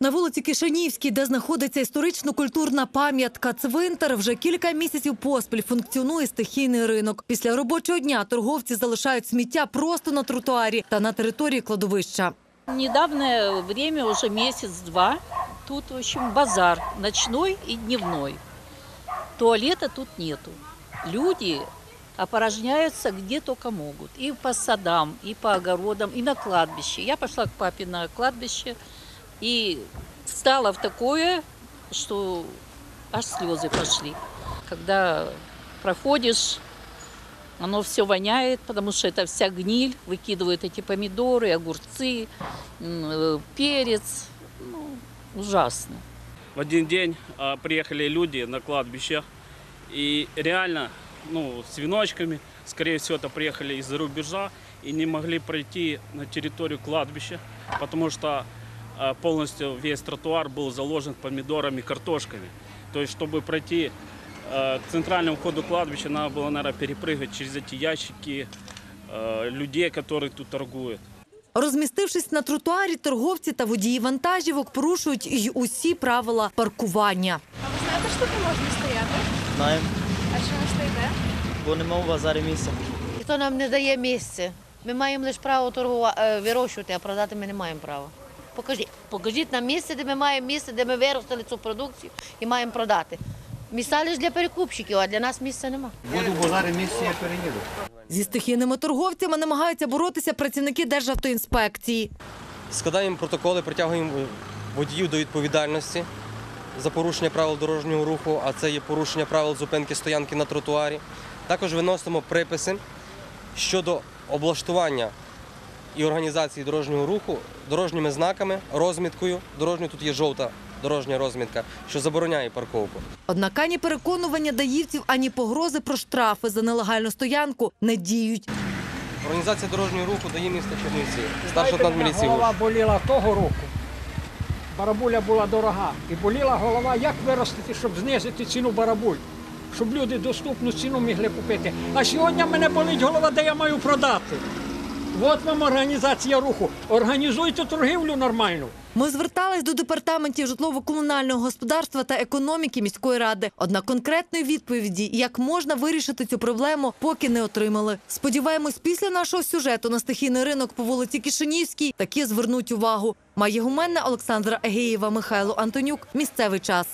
На вулиці Кишинівській, де знаходиться історично-культурна пам'ятка цвинтар, вже кілька місяців поспіль функціонує стихійний ринок. Після робочого дня торговці залишають сміття просто на тротуарі та на території кладовища. Недавнее время, уже месяц-два, тут, в общем, базар ночной и дневной. Туалета тут нету. Люди опорожняются где только могут. И по садам, и по огородам, и на кладбище. Я пошла к папе на кладбище и встала в такое, что аж слезы пошли. Когда проходишь, оно все воняет, потому что это вся гниль. Выкидывают эти помидоры, огурцы, э, перец. Ну, ужасно. В один день а, приехали люди на кладбище и реально, ну, с веночками, скорее всего, это приехали из-за рубежа и не могли пройти на территорию кладбища, потому что полностью весь тротуар был заложен помидорами, картошками. То есть, чтобы пройти а, к центральному входу кладбища, надо было, наверное, перепрыгать через эти ящики а, людей, которые тут торгуют. Розмістившись на тротуарі, торговці та водії вантажівок порушують й усі правила паркування. А ви знаєте, що тут не можна стояти? Знаємо, А чому стоїте? бо нема в базарі місця. Ніхто нам не дає місце. Ми маємо лише право торгувати, вирощувати, а продати ми не маємо права. Покажіть, покажіть нам місце, де ми маємо місце, де ми виростили цю продукцію і маємо продати. Місця лише для перекупщиків, а для нас місця нема. Буду в базарі місці, я переїду. Зі стихійними торговцями намагаються боротися працівники Державтоінспекції. Складаємо протоколи, притягуємо водіїв до відповідальності за порушення правил дорожнього руху, а це є порушення правил зупинки стоянки на тротуарі. Також виносимо приписи щодо облаштування і організації дорожнього руху дорожніми знаками, розміткою. Дорожньою тут є жовта дорожня розмітка, що забороняє парковку. Однак ані переконування даївців, ані погрози про штрафи за нелегальну стоянку не діють. Організація дорожнього руху дає місто Чернівці. Старша лейтенант міліції. Голова боліла того року. Барабуля була дорога. І боліла голова, як виростити, щоб знизити ціну барабуль, щоб люди доступну ціну могли купити. А сьогодні мене болить голова, де я маю продати. От вам організація руху. Організуйте торгівлю нормальну. Ми звертались до департаментів житлово-комунального господарства та економіки міської ради. Однак конкретної відповіді, як можна вирішити цю проблему, поки не отримали. Сподіваємось, після нашого сюжету на стихійний ринок по вулиці Кишинівській таки звернуть увагу. Має гуменна Олександра Егеєва, Михайло Антонюк. Місцевий час.